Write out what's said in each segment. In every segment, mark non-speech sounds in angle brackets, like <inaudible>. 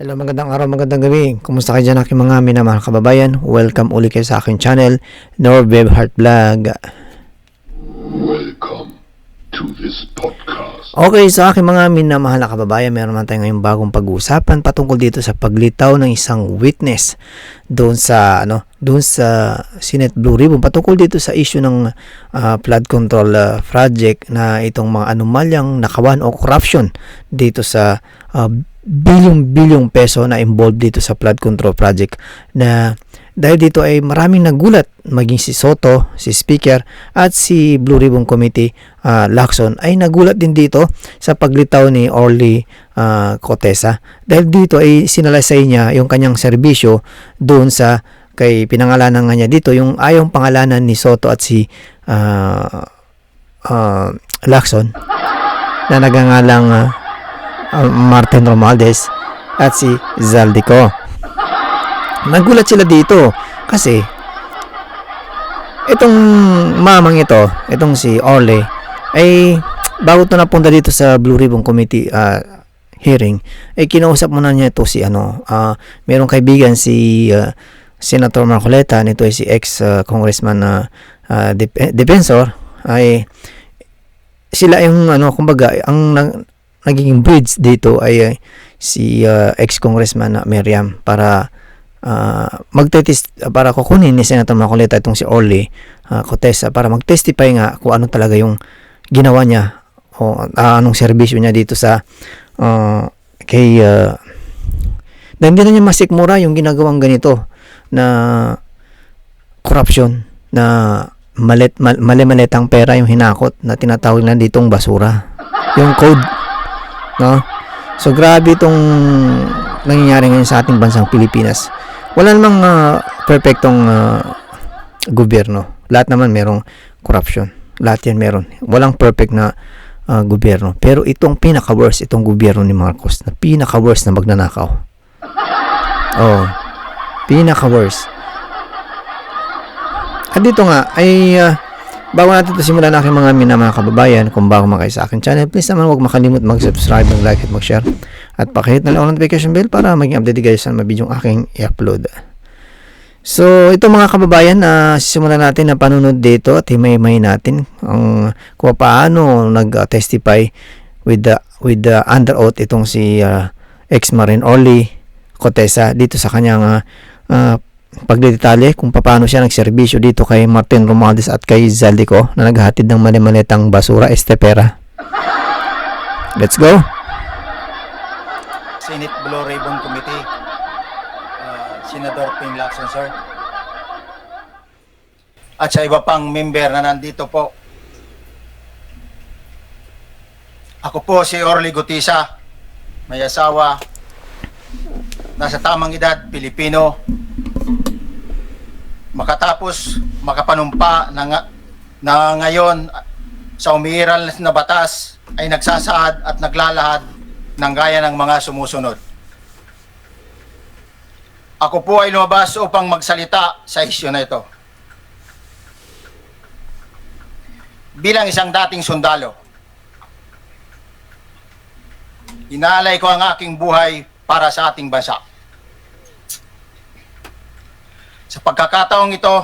Hello, magandang araw, magandang gabi. Kumusta kayo dyan aking mga minamahal kababayan? Welcome uli kayo sa aking channel, Norbev Heart Vlog. Welcome to this podcast. Okay, sa aking mga minamahal na kababayan, meron naman tayo ngayong bagong pag-uusapan patungkol dito sa paglitaw ng isang witness doon sa ano, doon sa Senate Blue Ribbon patungkol dito sa issue ng ah, flood control ah, project na itong mga anomalyang nakawan o corruption dito sa ah, bilyong-bilyong peso na involved dito sa flood control project na dahil dito ay maraming nagulat maging si Soto, si Speaker at si Blue Ribbon Committee ah, Lacson ay nagulat din dito sa paglitaw ni Orly ah, Cotesa dahil dito ay sinalasay niya yung kanyang serbisyo doon sa kay pinangalanan nga niya dito yung ayong pangalanan ni Soto at si ah, ah, Lacson na nagangalang ah, Martin Romualdez at si Zaldico. Nagulat sila dito kasi itong mamang ito, itong si Orle, ay bago to napunta dito sa Blue Ribbon Committee ah, hearing, ay kinausap muna niya ito si ano, ah, merong kaibigan si ah, Senator Marcoleta, nito ay si ex-congressman na ah, dep- defensor, ay sila yung ano, kumbaga, ang naging bridge dito ay si ah, ex-congressman na Miriam para uh, magtetis para kukunin ni Senator Marcoleta itong si Orly uh, Cotesa para mag-testify nga kung ano talaga yung ginawa niya o ah, anong serbisyo niya dito sa uh, kay uh, na hindi na niya masikmura yung ginagawang ganito na corruption na malit mal, mali-malitang pera yung hinakot na tinatawag na ditong basura. Yung code no so grabe itong nangyayari ngayon sa ating bansang Pilipinas wala namang ah, perfectong ah, gobyerno. Lahat naman merong corruption. Lahat yan meron. Walang perfect na ah, gobyerno. Pero itong pinaka-worst, itong gobyerno ni Marcos, na pinaka-worst na magnanakaw. Oh, pinaka-worst. At dito nga, ay ah, bago natin ito simulan aking mga minamahal kababayan, kung bago mga kayo sa akin channel, please naman huwag makalimut mag-subscribe, mag-like at mag-share. At pakihit na lang ang notification bell para maging updated kayo sa mga video aking i-upload. So, ito mga kababayan, na sisimulan natin na panunod dito at himay-himay natin ang kung paano nag-testify with the with the under oath itong si ah, ex-Marine Orly Cotesa dito sa kanyang uh, uh, pagdedetalye kung paano siya nagserbisyo dito kay Martin Romualdez at kay Zaldico na naghatid ng mali-malitang basura estepera. Let's go! Senate Blue Ribbon Committee, uh, Senador Ping Lacson, sir. At sa iba pang member na nandito po. Ako po si Orly Gutisa, may asawa, nasa tamang edad, Pilipino, makatapos makapanumpa na, na ngayon sa umiiral na batas ay nagsasaad at naglalahad ng gaya ng mga sumusunod. Ako po ay lumabas upang magsalita sa isyu na ito. Bilang isang dating sundalo, inaalay ko ang aking buhay para sa ating bansa. Sa pagkakataong ito,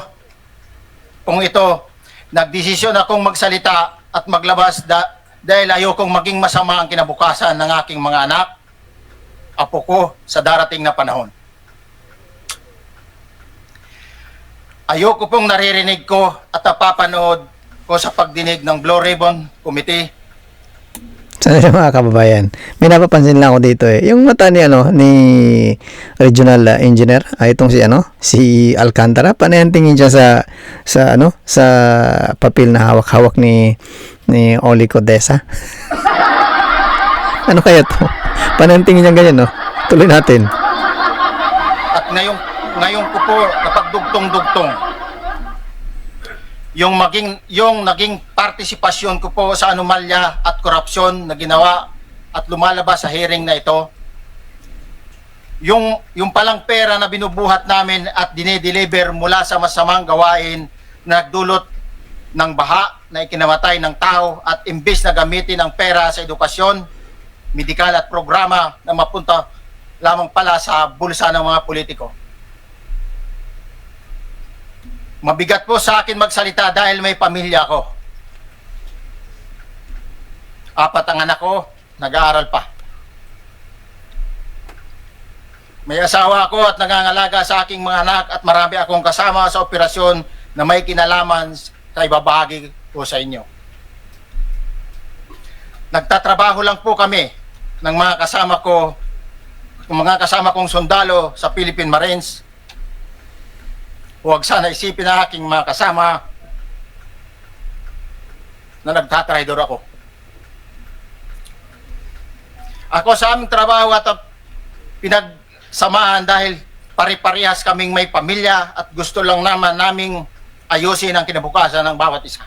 kung ito, nagdesisyon akong magsalita at maglabas da- dahil ayokong maging masama ang kinabukasan ng aking mga anak, apo ko sa darating na panahon. Ayoko pong naririnig ko at napapanood ko sa pagdinig ng Blue Ribbon Committee Sana yung mga kababayan. May napapansin lang ako dito eh. Yung mata ni ano ni regional uh, engineer, ay itong si ano, si Alcantara, panayan tingin siya sa sa ano, sa papel na hawak-hawak ni ni Oli Codesa. <laughs> ano kaya to? Panayan tingin niya ganyan, no? Tuloy natin. At ngayong, ngayon ko po napagdugtong-dugtong yung maging yung naging partisipasyon ko po sa anomalya at korupsyon na ginawa at lumalabas sa hearing na ito yung yung palang pera na binubuhat namin at dinedeliver mula sa masamang gawain na nagdulot ng baha na ikinamatay ng tao at imbes na gamitin ang pera sa edukasyon, medikal at programa na mapunta lamang pala sa bulsa ng mga politiko. Mabigat po sa akin magsalita dahil may pamilya ako. Apat ang anak ko, nag-aaral pa. May asawa ako at nangangalaga sa aking mga anak at marami akong kasama sa operasyon na may kinalaman sa ibabahagi ko sa inyo. Nagtatrabaho lang po kami ng mga kasama ko, mga kasama kong sundalo sa Philippine Marines. Huwag sana isipin na aking mga kasama na nagtatraidor ako. Ako sa aming trabaho at pinagsamahan dahil pare-parehas kaming may pamilya at gusto lang naman naming ayusin ang kinabukasan ng bawat isa.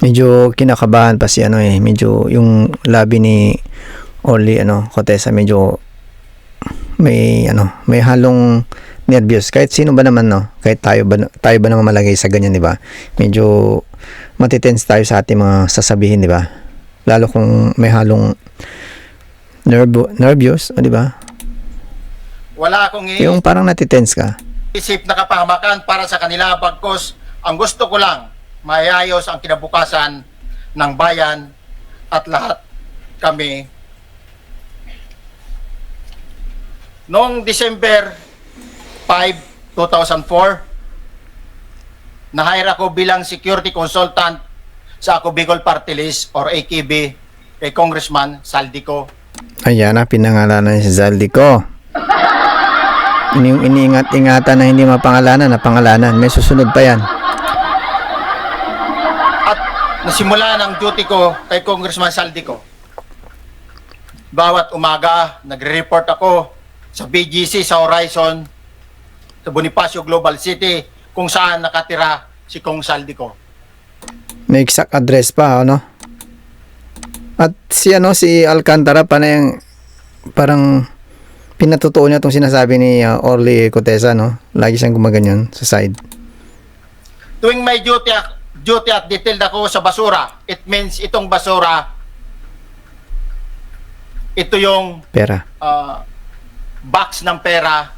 Medyo kinakabahan pa si ano eh. Medyo yung labi ni Orly ano, Cotesa medyo may ano, may halong nervyos. Kahit sino ba naman no, kahit tayo ba tayo ba naman malagay sa ganyan, di ba? Medyo matitense tayo sa ating mga sasabihin, di ba? Lalo kung may halong nervo, nervyos, o, di ba? Wala akong Yung parang natitense ka. iniisip na kapahamakan para sa kanila bagkos ang gusto ko lang maayos ang kinabukasan ng bayan at lahat kami Noong December 5, 2004, na-hire ako bilang security consultant sa Ako Bicol Party List or AKB kay Congressman Saldico. Ayan na, pinangalanan si Zaldico. Yung iniingat-ingatan na hindi mapangalanan, na pangalanan. May susunod pa yan. At nasimula ng duty ko kay Congressman Saldico. Bawat umaga, nagre-report ako sa BGC sa Horizon, Bonifacio Global City, kung saan nakatira si Kong Saldico. May exact address pa, ano? At si ano, si Alcantara pa na yung parang pinatutuo niya itong sinasabi ni uh, Orly Cotesa, no? Lagi siyang gumaganyan sa side. Tuwing may duty, duty at detailed ako sa basura, it means itong basura, ito yung Pera. ah, box ng pera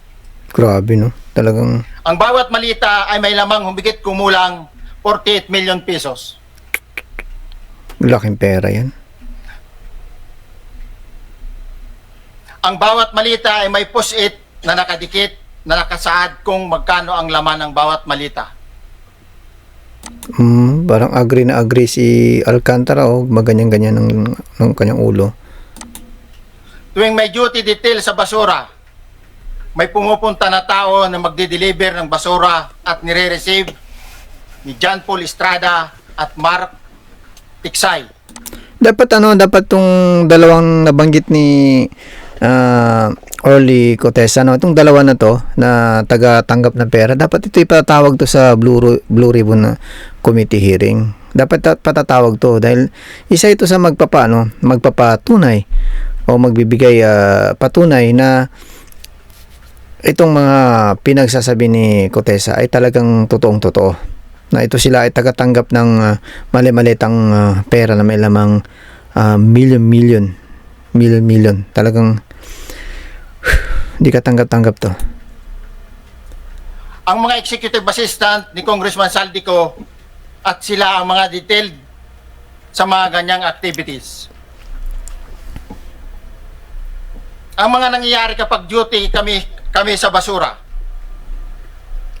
Grabe, no? Talagang Ang bawat malita ay may lamang humigit kumulang 48 million pesos. laking pera yan. Ang bawat malita ay may post-it na nakadikit na nakasaad kung magkano ang laman ng bawat malita. Mm, parang agree na agree si Alcantara, oh. Maganyan-ganyan ng, ng kanyang ulo. Tuwing may duty detail sa basura, may pumupunta na tao na magdi-deliver ng basura at nire-receive ni John Paul Estrada at Mark Tiksay. Dapat ano, dapat tong dalawang nabanggit ni ah, Orly Cotesa, no? Itong dalawa na to na taga-tanggap ng pera, dapat ito ipatatawag to sa Blue, Blue Ribbon committee hearing. Dapat ta- patatawag to dahil isa ito sa magpapa, ano, magpapatunay o magbibigay ah, patunay na itong mga pinagsasabi ni Cotesa ay talagang totoong totoo. Na ito sila ay tagatanggap ng ah, mali-malitang ah, pera na may lamang ah, million-million million-million talagang hindi ka tanggap-tanggap to. Ang mga executive assistant ni Congressman Saldico at sila ang mga detailed sa mga ganyang activities. Ang mga nangyayari kapag duty kami kami sa basura.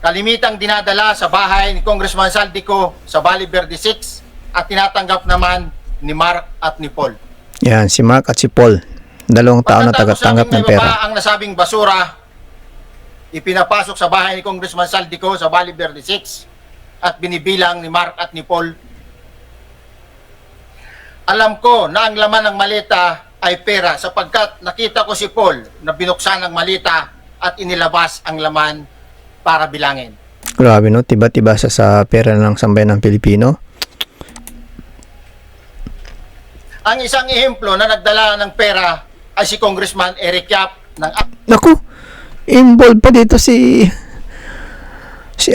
Kalimitang dinadala sa bahay ni Congressman Saldico sa Bali Verde 6 at tinatanggap naman ni Mark at ni Paul. yan si Mark at si Paul dalawang tao na tagatanggap ng pera ang nasabing basura, ipinapasok sa bahay ni Congressman Saldico sa Bali Verde 6 at binibilang ni Mark at ni Paul. Alam ko na ang laman ng maleta ay pera sapagkat nakita ko si Paul na binuksan ng malita at inilabas ang laman para bilangin. Grabe no, tiba-tiba sa sa pera ng sambayan ng Pilipino. Ang isang ehemplo na nagdala ng pera ay si Congressman Eric Yap ng Naku, involved pa dito si si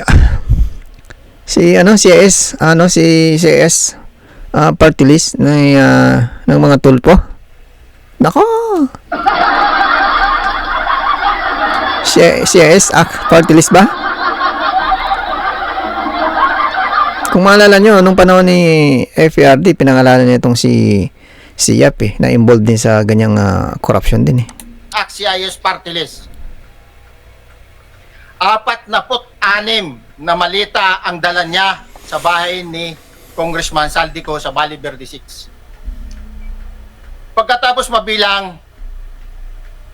si ano si S ano si si S ah, party list ng ah, ng mga tulpo. Nako. <laughs> Si si S ak party list ba? Kung maalala nyo, nung panahon ni FARD, pinangalanan niya itong si si Yap eh, na involved din sa ganyang ah, corruption din eh. Axios Party List. Apat na put anim na malita ang dala niya sa bahay ni Congressman Saldico sa Bali Verde 6. Pagkatapos mabilang,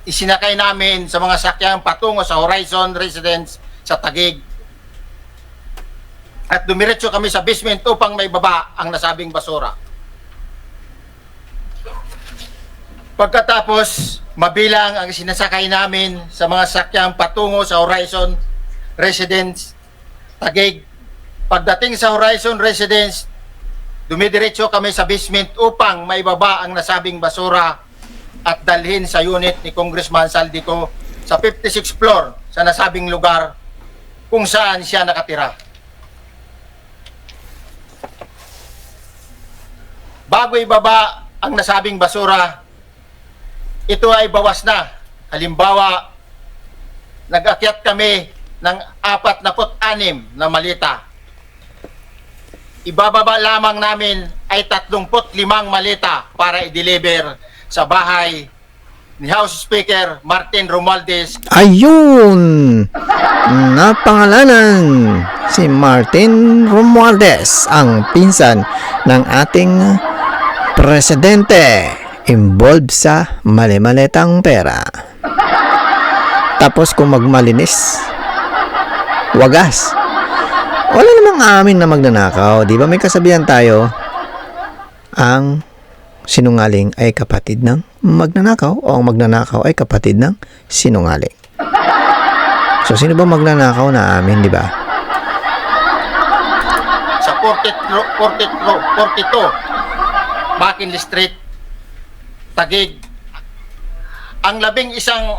isinakay namin sa mga sakyang patungo sa Horizon Residence sa Tagig. At dumiretso kami sa basement upang may baba ang nasabing basura. Pagkatapos, mabilang ang sinasakay namin sa mga sakyang patungo sa Horizon Residence Tagig. Pagdating sa Horizon Residence, dumidiretso kami sa basement upang maibaba ang nasabing basura at dalhin sa unit ni Congressman Saldico sa 56th floor sa nasabing lugar kung saan siya nakatira. Bago ibaba ang nasabing basura, ito ay bawas na. Halimbawa, nag-akyat kami ng 46 na malita. Ibababa lamang namin ay 35 malita para i-deliver sa bahay ni House Speaker Martin Romualdez Ayun! Napangalanan si Martin Romualdez, ang pinsan ng ating presidente involved sa mali-maletang pera. Tapos kung magmalinis, wagas. Wala namang amin na magnanakaw. Di ba may kasabihan tayo, ang sinungaling ay kapatid ng magnanakaw o ang magnanakaw ay kapatid ng sinungaling. So, sino ba magnanakaw na amin, di ba? sa 42, 42 McKinley Street, Tagig. Ang labing isang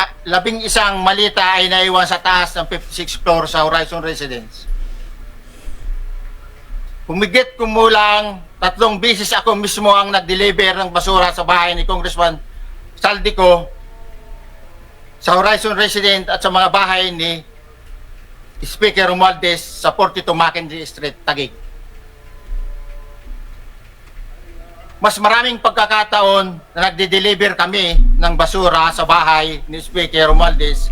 ah, labing isang malita ay naiwan sa taas ng 56th floor sa Horizon Residence. Humigit kumulang tatlong bisis ako mismo ang nag-deliver ng basura sa bahay ni Congressman Saldico sa Horizon Residence at sa mga bahay ni Speaker Romualdez sa 42 Mackenzie Street, Taguig. Mas maraming pagkakataon na nagde-deliver kami ng basura sa bahay ni Speaker Romualdez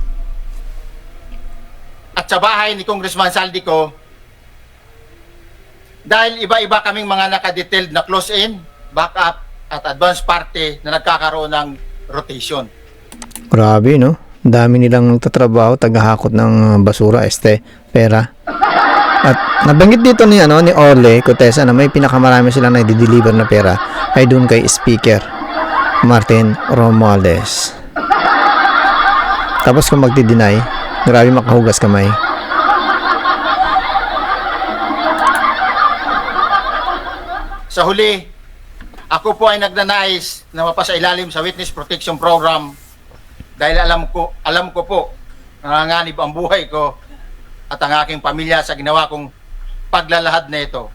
at sa bahay ni Congressman Saldico dahil iba-iba kaming mga nakadetailed na close-in, backup at advance party na nagkakaroon ng rotation. Grabe, no? Dami nilang nagtatrabaho, tagahakot ng uh, basura, este, pera. At nabanggit dito ni ano ni Orle Cotesa na may pinakamarami silang nai-deliver na pera ay doon kay Speaker Martin Romualdez. Tapos kung magdi-deny, grabe makahugas kamay. Sa huli, ako po ay nagnanais na mapasailalim sa Witness Protection Program dahil alam ko, alam ko po nanganganib ang buhay ko at ang aking pamilya sa ginawa kong paglalahad na ito.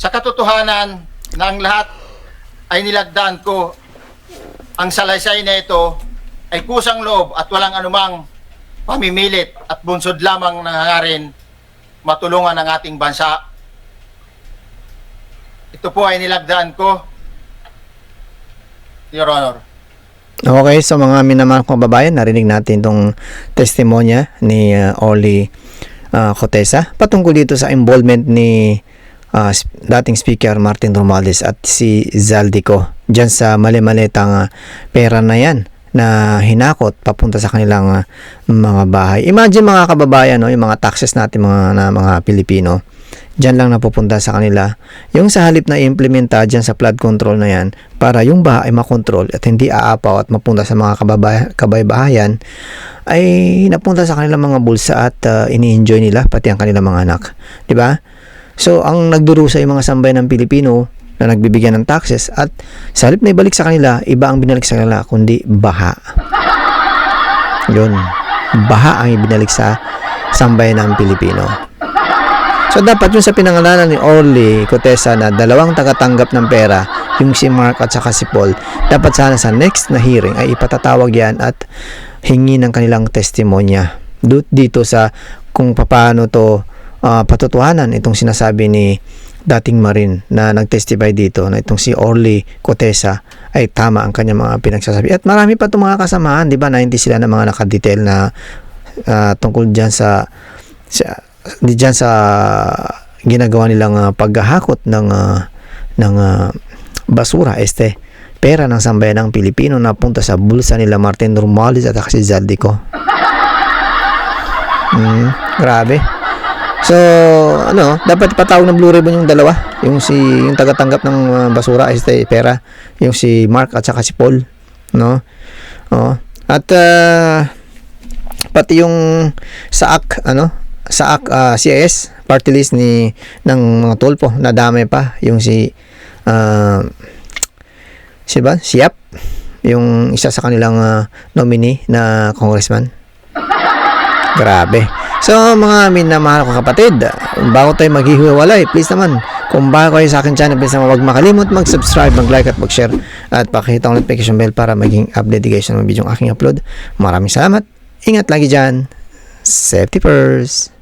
Sa katotohanan na ang lahat ay nilagdaan ko, ang salaysay na ito ay kusang loob at walang anumang pamimilit at bunsod lamang nangangarin matulungan ang ating bansa ito po ay nilagdaan ko, Your Honor. Okay, so mga minamahal kong kababayan, narinig natin itong testimonya ni uh, Orly uh, Cotesa patungkol dito sa involvement ni uh, dating Speaker Martin Romualdez at si Zaldico dyan sa mali-malitang uh, pera na yan na hinakot papunta sa kanilang uh, mga bahay. Imagine mga kababayan, no, yung mga taxes natin mga na mga Pilipino dyan lang napupunta sa kanila. Yung sa halip na i-implementa dyan sa flood control na yan, para yung baha ay makontrol at hindi aapaw at mapunta sa mga kababay- kabaybahayan, ay napunta sa kanilang mga bulsa at uh, ini-enjoy nila, pati ang kanilang mga anak. ba? So, ang nagdurusa yung mga sambay ng Pilipino na nagbibigyan ng taxes at sa halip na ibalik sa kanila, iba ang binalik sa kanila, kundi baha. Yun. Baha ang ibinalik sa sambay ng Pilipino. So dapat yung sa pinangalanan ni Orly Cotesa na dalawang tagatanggap ng pera, yung si Mark at saka si Paul, dapat sana sa next na hearing ay ipatatawag yan at hingi ng kanilang testimonya dito sa kung paano to ah, patutuhanan itong sinasabi ni dating Marin na nag-testify dito na itong si Orly Cotesa ay tama ang kanyang mga pinagsasabi. At marami pa itong mga kasamahan, di ba? 90 sila ng mga nakadetail na ah, tungkol dyan sa, sa di dyan sa ginagawa nilang ah, paghahakot ng ah, ng ah, basura este pera ng sambayan ng Pilipino na punta sa bulsa nila Martin Normales at si Zaldico. Mm, grabe. So, ano, dapat patawag ng Blue Ribbon yung dalawa. Yung si yung tagatanggap ng ah, basura este pera, yung si Mark at saka si Paul, no? Oh. At ah, pati yung SAAC ano SAAC ah, CIS party list ni ng mga tulpo. Nadamay pa yung si ah, si ba? Si yung isa sa kanilang ah, nominee na congressman. <laughs> Grabe. So mga minamahal ko kapatid bago tayo maghihiwalay please naman kung bago kayo sa akin channel please naman huwag makalimot mag-subscribe mag-like at mag-share. At pakita ang notification bell para maging update kayo sa mga video aking upload. Maraming salamat. Ingat lagi dyan. Safety first.